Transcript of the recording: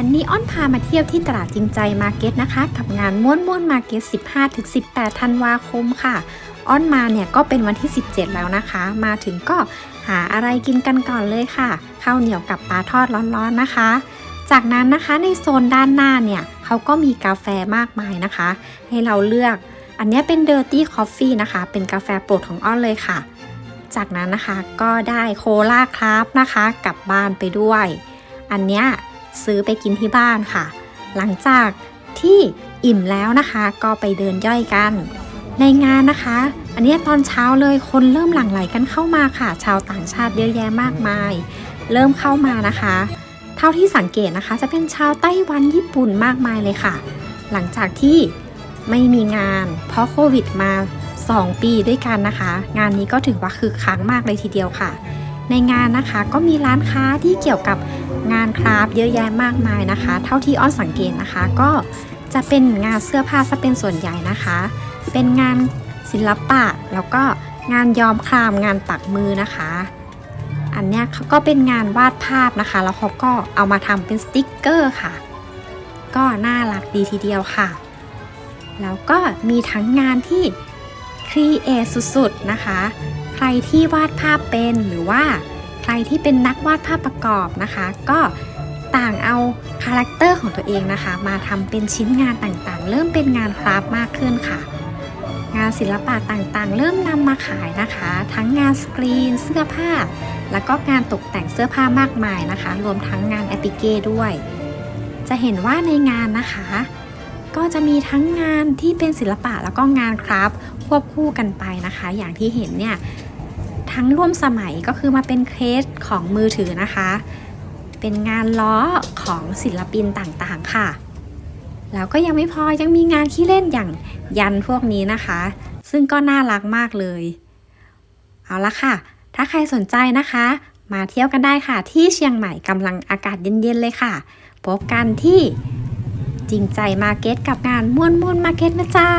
วันนี้อ้อนพามาเที่ยวที่ตลาดจริงใจมาร์เก็ตนะคะ กับงานม่วนม่วนมาร์เก็ต 15-18 ธันวาคมค่ะ อ้อนมาเนี่ยก็เป็นวันที่ 17 แล้วนะคะ มาถึงก็หาอะไรกินกันก่อนเลยค่ะ ข้าวเหนียวกับปลาทอดร้อนๆนะคะ จากนั้นนะคะในโซนด้านหน้าเนี่ยเขาก็มีกาแฟมากมายนะคะ ให้เราเลือก อันนี้เป็น Dirty Coffee นะคะ เป็นกาแฟโปรดของอ้อนเลยค่ะ จากนั้นนะคะก็ได้โคลาคราฟนะคะกลับบ้านไปด้วย อันเนี้ย ซื้อไปกินที่บ้านค่ะ หลังจากที่อิ่มแล้วนะคะก็ไปเดินย่อยกัน ในงานนะคะ อันนี้ตอนเช้าเลยคนเริ่มหลั่งไหลกันเข้ามาค่ะ ชาวต่างชาติเยอะแยะมากมาย เริ่มเข้ามานะคะ เท่าที่สังเกตนะคะ จะเป็นชาวไต้หวันญี่ปุ่นมากมายเลยค่ะ หลังจากที่ไม่มีงาน เพราะโควิดมา 2 ปีด้วยกันนะคะ งานนี้ก็ถือว่าคือค้างมากเลยทีเดียวค่ะ ในงานนะคะก็มีร้านค้าที่เกี่ยวกับ งานคราฟเยอะแยะมากมายนะคะ เท่าที่อ้อนสังเกตนะคะ ก็จะเป็นงานเสื้อผ้าซะเป็นส่วนใหญ่นะคะ เป็นงานศิลปะแล้วก็งานย้อมครามงานปักมือนะคะ อันเนี้ยเขาก็เป็นงานวาดภาพนะคะ แล้วเขาก็เอามาทำเป็นสติกเกอร์ค่ะ ก็น่ารักดีทีเดียวค่ะ แล้วก็มีทั้งงานที่ครีเอทสุดๆนะคะ ใครที่วาดภาพเป็นหรือว่า รที่เป็นนักวาดภาพประกอบนะคะ ก็ต่างเอาคาแรคเตอร์ของตัวเองนะคะ มาทำเป็นชิ้นงานต่างๆ เริ่มเป็นงานคราฟต์มากขึ้นค่ะ งานศิลปะต่างๆ เริ่มนำมาขายนะคะ ทั้งงานสกรีน เสื้อผ้า แล้วก็งานตกแต่งเสื้อผ้ามากมายนะคะ รวมทั้งงานแอปิเก้ด้วย จะเห็นว่าในงานนะคะ ก็จะมีทั้งงานที่เป็นศิลปะแล้วก็งานคราฟต์ควบคู่กันไปนะคะ อย่างที่เห็นเนี่ย ทั้งร่วมสมัยก็คือมาเป็นเคสของมือถือนะคะ เป็นงานล้อของศิลปินต่างๆค่ะ แล้วก็ยังไม่พอยังมีงานขี้เล่นอย่างยันพวกนี้นะคะ ซึ่งก็น่ารักมากเลย เอาละค่ะ ถ้าใครสนใจนะคะ มาเที่ยวกันได้ค่ะ ที่เชียงใหม่กำลังอากาศเย็นๆเลยค่ะ พบกันที่จริงใจมาเก็ตกับงานม่วนม่วนมาเก็ตนะเจ้า